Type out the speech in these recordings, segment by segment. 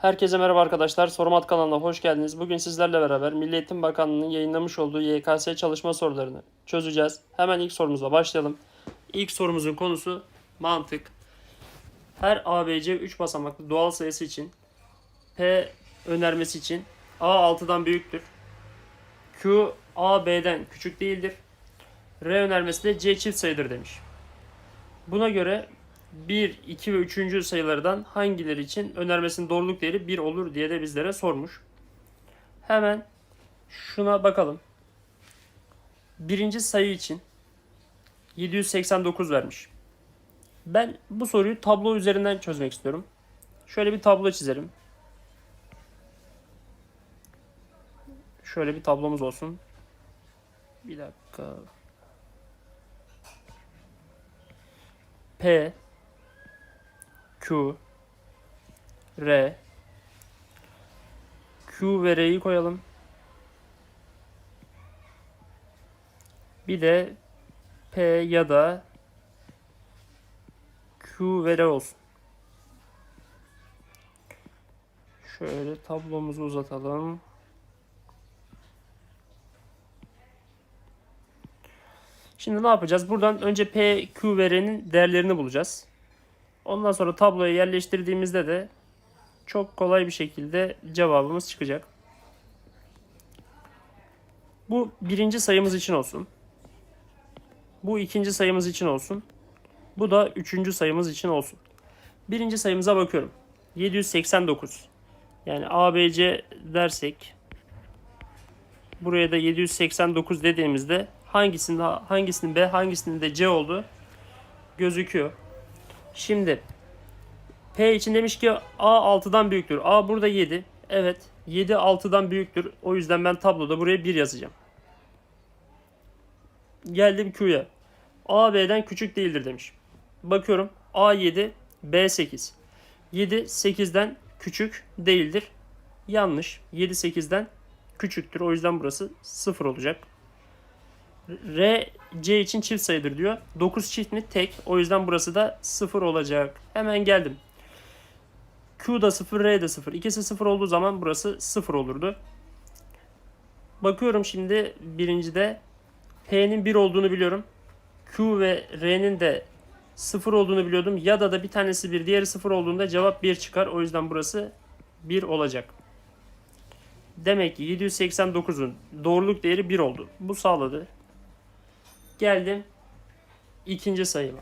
Herkese merhaba arkadaşlar. Sormat kanalına hoş geldiniz. Bugün sizlerle beraber Milli Eğitim Bakanlığı'nın yayınlamış olduğu YKS çalışma sorularını çözeceğiz. Hemen ilk sorumuza başlayalım. İlk sorumuzun konusu mantık. Her ABC 3 basamaklı doğal sayısı için P önermesi için A 6'dan büyüktür. Q A B'den küçük değildir. R önermesi de C çift sayıdır demiş. Buna göre 1, 2 ve 3. sayılardan hangileri için önermesinin doğruluk değeri 1 olur diye de bizlere sormuş. Hemen şuna bakalım. Birinci sayı için 789 vermiş. Ben bu soruyu tablo üzerinden çözmek istiyorum. Şöyle bir tablo çizelim. Şöyle bir tablomuz olsun. Bir dakika. P Q R Q ve R'yi koyalım. Bir de P ya da Q ve R olsun. Şöyle tablomuzu uzatalım. Şimdi ne yapacağız? Buradan önce P, Q ve R'nin değerlerini bulacağız. Ondan sonra tabloya yerleştirdiğimizde de çok kolay bir şekilde cevabımız çıkacak. Bu birinci sayımız için olsun. Bu ikinci sayımız için olsun. Bu da üçüncü sayımız için olsun. Birinci sayımıza bakıyorum. 789. Yani ABC dersek buraya da 789 dediğimizde hangisinin hangisinin B hangisinin de C olduğu gözüküyor. Şimdi P için demiş ki A 6'dan büyüktür. A burada 7. Evet 7 6'dan büyüktür. O yüzden ben tabloda buraya 1 yazacağım. Geldim Q'ya. A B'den küçük değildir demiş. Bakıyorum A 7 B 8. 7 8'den küçük değildir. Yanlış. 7 8'den küçüktür. O yüzden burası 0 olacak. R C için çift sayıdır diyor. 9 çift mi? Tek. O yüzden burası da 0 olacak. Hemen geldim. Q da 0, R de 0. İkisi 0 olduğu zaman burası 0 olurdu. Bakıyorum şimdi birincide P'nin 1 olduğunu biliyorum. Q ve R'nin de 0 olduğunu biliyordum. Ya da da bir tanesi 1, diğeri 0 olduğunda cevap 1 çıkar. O yüzden burası 1 olacak. Demek ki 789'un doğruluk değeri 1 oldu. Bu sağladı. Geldim ikinci sayıma.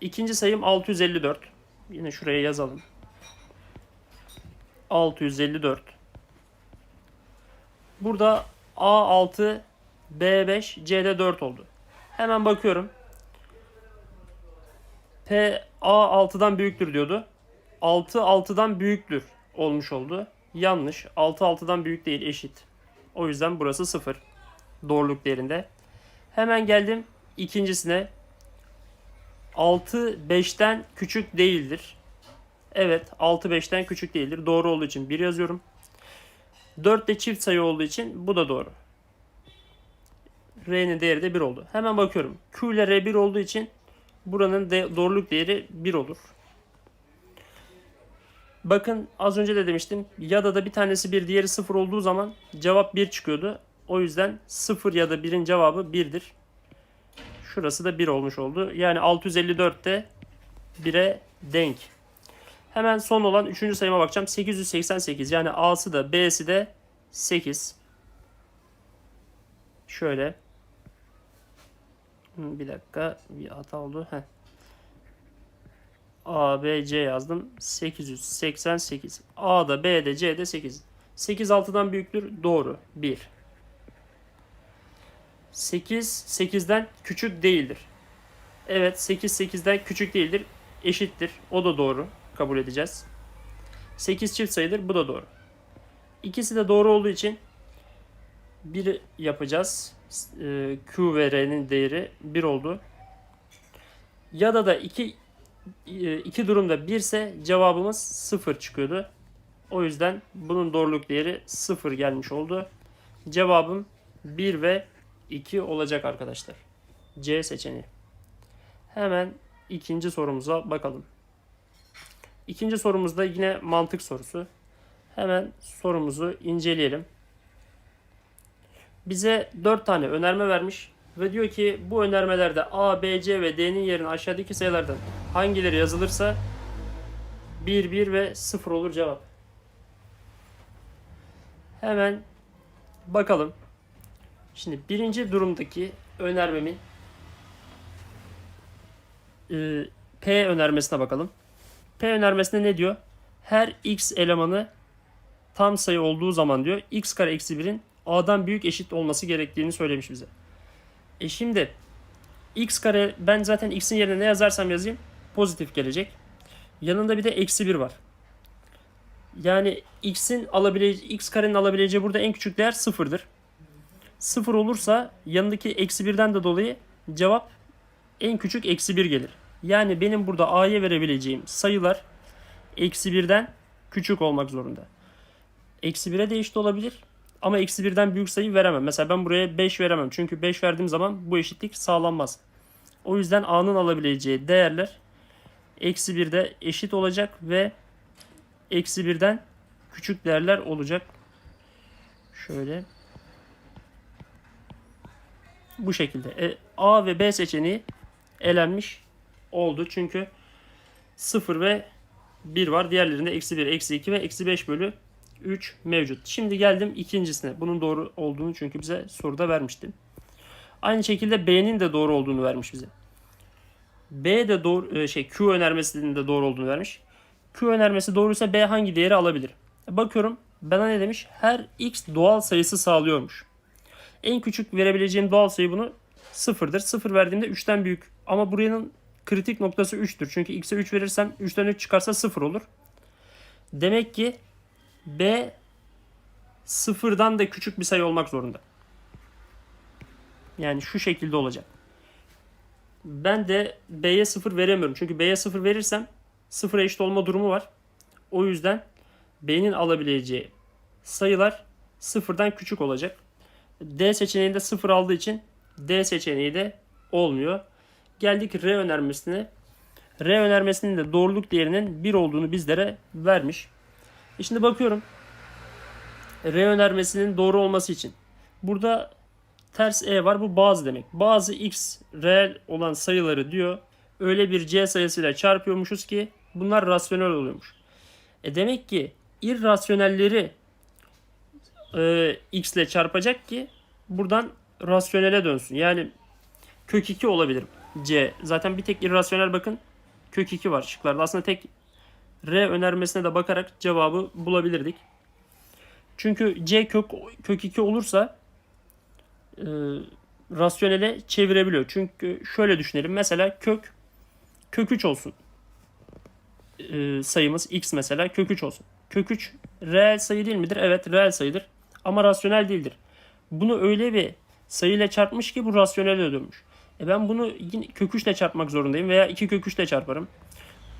İkinci sayım 654. Yine şuraya yazalım. 654. Burada A6, B5, C'de 4 oldu. Hemen bakıyorum. P A6'dan büyüktür diyordu. 6 6'dan büyüktür olmuş oldu. Yanlış. 6 6'dan büyük değil eşit. O yüzden burası 0. Doğruluk değerinde. Hemen geldim ikincisine. 6 5'ten küçük değildir. Evet 6 5'ten küçük değildir. Doğru olduğu için 1 yazıyorum. 4 de çift sayı olduğu için bu da doğru. R'nin değeri de 1 oldu. Hemen bakıyorum. Q ile R 1 olduğu için buranın de doğruluk değeri 1 olur. Bakın az önce de demiştim. Ya da da bir tanesi 1 diğeri 0 olduğu zaman cevap 1 çıkıyordu. O yüzden 0 ya da 1'in cevabı 1'dir. Şurası da 1 olmuş oldu. Yani 654 de 1'e denk. Hemen son olan 3. sayıma bakacağım. 888 yani A'sı da B'si de 8. Şöyle. Hı, Bir dakika bir hata oldu. Heh. A, B, C yazdım. 888. A'da, B'de, C'de 8. 8 6'dan büyüktür. Doğru. 1. 8 8'den küçük değildir. Evet 8 8'den küçük değildir. Eşittir. O da doğru. Kabul edeceğiz. 8 çift sayıdır. Bu da doğru. İkisi de doğru olduğu için 1 yapacağız. Ee, Q ve R'nin değeri 1 oldu. Ya da da 2 iki durumda 1 ise cevabımız 0 çıkıyordu. O yüzden bunun doğruluk değeri 0 gelmiş oldu. Cevabım 1 ve 2 olacak arkadaşlar. C seçeneği. Hemen ikinci sorumuza bakalım. İkinci sorumuzda yine mantık sorusu. Hemen sorumuzu inceleyelim. Bize 4 tane önerme vermiş ve diyor ki bu önermelerde A, B, C ve D'nin yerine aşağıdaki sayılardan hangileri yazılırsa 1, 1 ve 0 olur cevap. Hemen bakalım. Şimdi birinci durumdaki önermemin e, P önermesine bakalım. P önermesinde ne diyor? Her x elemanı tam sayı olduğu zaman diyor x kare eksi 1'in a'dan büyük eşit olması gerektiğini söylemiş bize. E şimdi x kare ben zaten x'in yerine ne yazarsam yazayım pozitif gelecek. Yanında bir de eksi 1 var. Yani x'in alabileceği x karenin alabileceği burada en küçük değer sıfırdır. Sıfır olursa yanındaki eksi 1'den de dolayı cevap en küçük eksi 1 gelir. Yani benim burada a'ya verebileceğim sayılar eksi 1'den küçük olmak zorunda. Eksi 1'e de olabilir. Ama eksi 1'den büyük sayı veremem. Mesela ben buraya 5 veremem. Çünkü 5 verdiğim zaman bu eşitlik sağlanmaz. O yüzden a'nın alabileceği değerler eksi 1'de eşit olacak ve eksi 1'den küçük değerler olacak. Şöyle. Bu şekilde. E, A ve B seçeneği elenmiş oldu. Çünkü 0 ve 1 var. Diğerlerinde eksi 1, eksi 2 ve eksi 5 bölü 3 mevcut. Şimdi geldim ikincisine. Bunun doğru olduğunu çünkü bize soruda vermiştim. Aynı şekilde B'nin de doğru olduğunu vermiş bize. B de doğru e, şey Q önermesinin de doğru olduğunu vermiş. Q önermesi doğruysa B hangi değeri alabilir? Bakıyorum bana ne demiş? Her x doğal sayısı sağlıyormuş. En küçük verebileceğim doğal sayı bunu sıfırdır. Sıfır verdiğimde 3'ten büyük. Ama buranın kritik noktası 3'tür. Çünkü x'e 3 verirsem 3'ten 3 çıkarsa 0 olur. Demek ki B sıfırdan da küçük bir sayı olmak zorunda. Yani şu şekilde olacak. Ben de B'ye 0 veremiyorum. Çünkü B'ye 0 verirsem 0'a eşit olma durumu var. O yüzden B'nin alabileceği sayılar sıfırdan küçük olacak. D seçeneğinde 0 aldığı için D seçeneği de olmuyor. Geldik R önermesine. R önermesinin de doğruluk değerinin 1 olduğunu bizlere vermiş. E şimdi bakıyorum. R önermesinin doğru olması için. Burada ters E var. Bu bazı demek. Bazı X reel olan sayıları diyor. Öyle bir C sayısıyla çarpıyormuşuz ki bunlar rasyonel oluyormuş. E demek ki irrasyonelleri e, X ile çarpacak ki buradan rasyonele dönsün. Yani kök 2 olabilir C. Zaten bir tek irrasyonel bakın kök 2 var şıklarda. Aslında tek R önermesine de bakarak cevabı bulabilirdik. Çünkü C kök, kök 2 olursa e, rasyonele çevirebiliyor. Çünkü şöyle düşünelim. Mesela kök kök 3 olsun. E, sayımız x mesela kök 3 olsun. Kök 3 reel sayı değil midir? Evet reel sayıdır. Ama rasyonel değildir. Bunu öyle bir sayıyla çarpmış ki bu rasyonele dönmüş. E ben bunu yine kök 3 ile çarpmak zorundayım veya 2 kök 3 ile çarparım.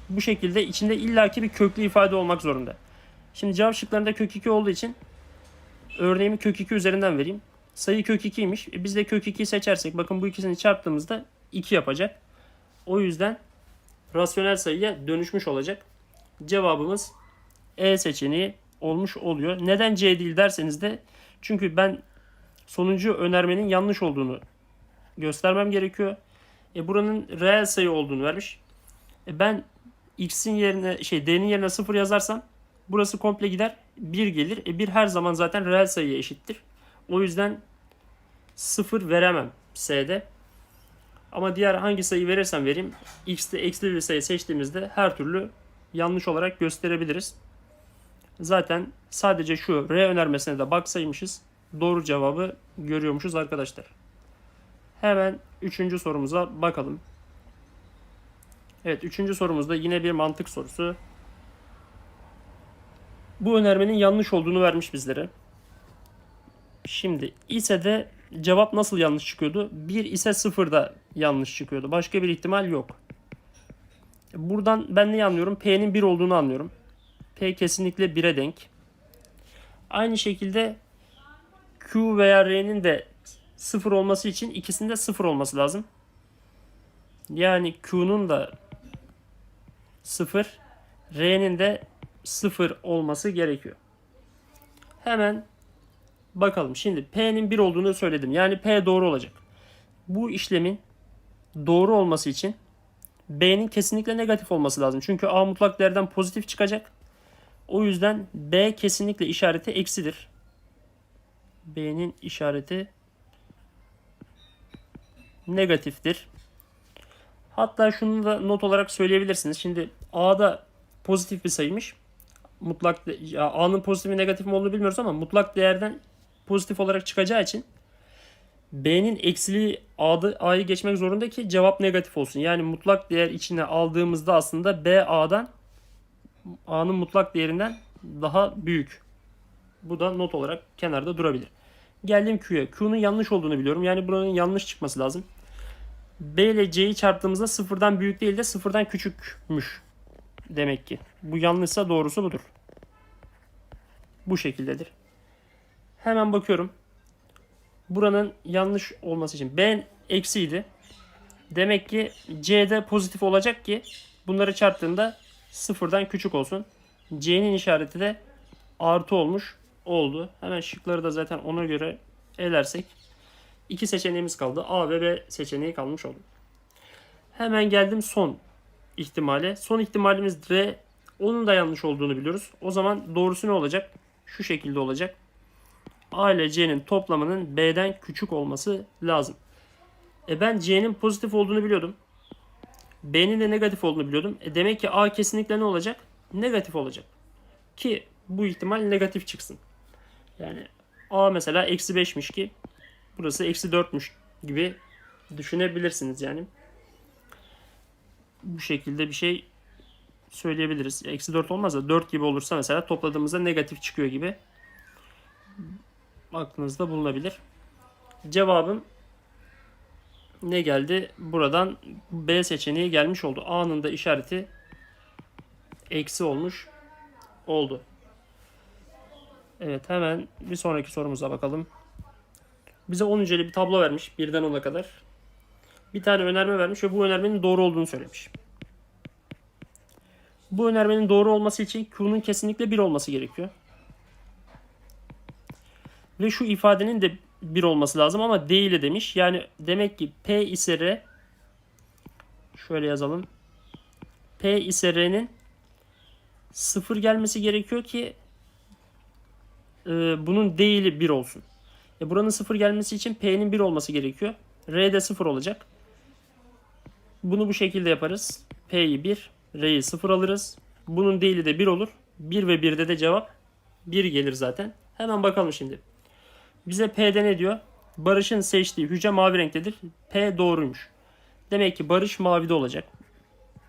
Bu şekilde içinde illaki bir köklü ifade olmak zorunda. Şimdi cevap şıklarında kök 2 olduğu için örneğimi kök 2 üzerinden vereyim. Sayı kök 2'ymiş. E biz de kök 2'yi seçersek bakın bu ikisini çarptığımızda 2 yapacak. O yüzden rasyonel sayıya dönüşmüş olacak. Cevabımız E seçeneği olmuş oluyor. Neden C değil derseniz de çünkü ben sonuncu önermenin yanlış olduğunu göstermem gerekiyor. E buranın reel sayı olduğunu vermiş. E ben x'in yerine şey d'nin yerine 0 yazarsam burası komple gider 1 gelir. E 1 her zaman zaten reel sayıya eşittir. O yüzden 0 veremem S'de. Ama diğer hangi sayı verirsem vereyim x'te eksi bir sayı seçtiğimizde her türlü yanlış olarak gösterebiliriz. Zaten sadece şu R önermesine de baksaymışız doğru cevabı görüyormuşuz arkadaşlar. Hemen üçüncü sorumuza bakalım. Evet üçüncü sorumuzda yine bir mantık sorusu. Bu önermenin yanlış olduğunu vermiş bizlere. Şimdi ise de cevap nasıl yanlış çıkıyordu? 1 ise 0 da yanlış çıkıyordu. Başka bir ihtimal yok. Buradan ben neyi anlıyorum? P'nin 1 olduğunu anlıyorum. P kesinlikle 1'e denk. Aynı şekilde Q veya R'nin de 0 olması için ikisinde 0 olması lazım. Yani Q'nun da 0, R'nin de 0 olması gerekiyor. Hemen bakalım. Şimdi P'nin 1 olduğunu söyledim. Yani P doğru olacak. Bu işlemin doğru olması için B'nin kesinlikle negatif olması lazım. Çünkü A mutlak değerden pozitif çıkacak. O yüzden B kesinlikle işareti eksidir. B'nin işareti negatiftir. Hatta şunu da not olarak söyleyebilirsiniz. Şimdi A'da pozitif bir sayıymış. Mutlak A'nın pozitif mi negatif mi olduğunu bilmiyoruz ama mutlak değerden pozitif olarak çıkacağı için B'nin eksiliği A'da, A'yı geçmek zorunda ki cevap negatif olsun. Yani mutlak değer içine aldığımızda aslında B A'dan A'nın mutlak değerinden daha büyük. Bu da not olarak kenarda durabilir. Geldim Q'ya. Q'nun yanlış olduğunu biliyorum. Yani buranın yanlış çıkması lazım. B ile C'yi çarptığımızda sıfırdan büyük değil de sıfırdan küçükmüş. Demek ki. Bu yanlışsa doğrusu budur. Bu şekildedir. Hemen bakıyorum. Buranın yanlış olması için B eksiydi. Demek ki C'de pozitif olacak ki bunları çarptığında sıfırdan küçük olsun. C'nin işareti de artı olmuş oldu. Hemen şıkları da zaten ona göre elersek iki seçeneğimiz kaldı. A ve B seçeneği kalmış oldu. Hemen geldim son ihtimale. Son ihtimalimiz R. Onun da yanlış olduğunu biliyoruz. O zaman doğrusu ne olacak? Şu şekilde olacak. A ile C'nin toplamının B'den küçük olması lazım. E ben C'nin pozitif olduğunu biliyordum. B'nin de negatif olduğunu biliyordum. E demek ki A kesinlikle ne olacak? Negatif olacak. Ki bu ihtimal negatif çıksın. Yani A mesela eksi 5'miş ki burası eksi 4'müş gibi düşünebilirsiniz yani. Bu şekilde bir şey söyleyebiliriz. Eksi 4 olmaz da 4 gibi olursa mesela topladığımızda negatif çıkıyor gibi aklınızda bulunabilir. Cevabım ne geldi? Buradan B seçeneği gelmiş oldu. A'nın da işareti eksi olmuş oldu. Evet hemen bir sonraki sorumuza bakalım. Bize 10 ücreli bir tablo vermiş. Birden 10'a kadar. Bir tane önerme vermiş ve bu önermenin doğru olduğunu söylemiş. Bu önermenin doğru olması için Q'nun kesinlikle 1 olması gerekiyor. Ve şu ifadenin de 1 olması lazım ama değil demiş. Yani demek ki P ise R şöyle yazalım. P ise R'nin 0 gelmesi gerekiyor ki e, bunun değili 1 olsun. E buranın 0 gelmesi için P'nin 1 olması gerekiyor. R de 0 olacak. Bunu bu şekilde yaparız. P'yi 1, R'yi 0 alırız. Bunun değili de 1 olur. 1 ve 1'de de cevap 1 gelir zaten. Hemen bakalım şimdi. Bize P'de ne diyor? Barış'ın seçtiği hücre mavi renktedir. P doğruymuş. Demek ki Barış mavide olacak.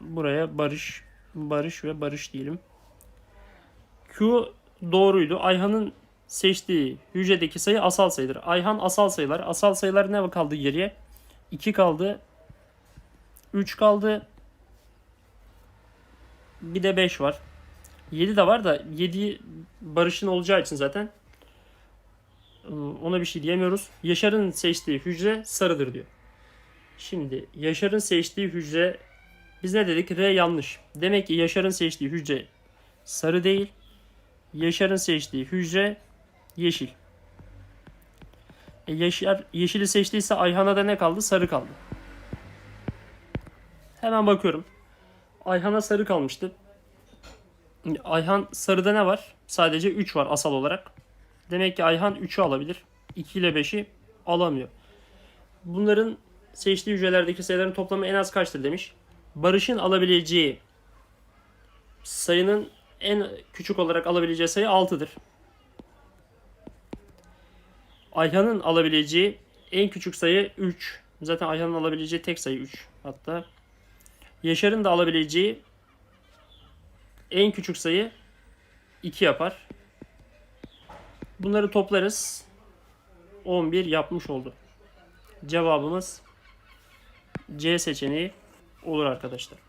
Buraya Barış, Barış ve Barış diyelim. Q doğruydu. Ayhan'ın seçtiği hücredeki sayı asal sayıdır. Ayhan asal sayılar. Asal sayılar ne kaldı geriye? 2 kaldı. 3 kaldı. Bir de 5 var. 7 de var da 7 Barış'ın olacağı için zaten ona bir şey diyemiyoruz. Yaşar'ın seçtiği hücre sarıdır diyor. Şimdi Yaşar'ın seçtiği hücre biz ne dedik? R yanlış. Demek ki Yaşar'ın seçtiği hücre sarı değil. Yaşar'ın seçtiği hücre yeşil. E Yaşar yeşili seçtiyse Ayhan'a da ne kaldı? Sarı kaldı. Hemen bakıyorum. Ayhan'a sarı kalmıştı. Ayhan sarıda ne var? Sadece 3 var asal olarak. Demek ki Ayhan 3'ü alabilir. 2 ile 5'i alamıyor. Bunların seçtiği hücrelerdeki sayıların toplamı en az kaçtır demiş. Barış'ın alabileceği sayının en küçük olarak alabileceği sayı 6'dır. Ayhan'ın alabileceği en küçük sayı 3. Zaten Ayhan'ın alabileceği tek sayı 3 hatta. Yaşar'ın da alabileceği en küçük sayı 2 yapar. Bunları toplarız. 11 yapmış oldu. Cevabımız C seçeneği olur arkadaşlar.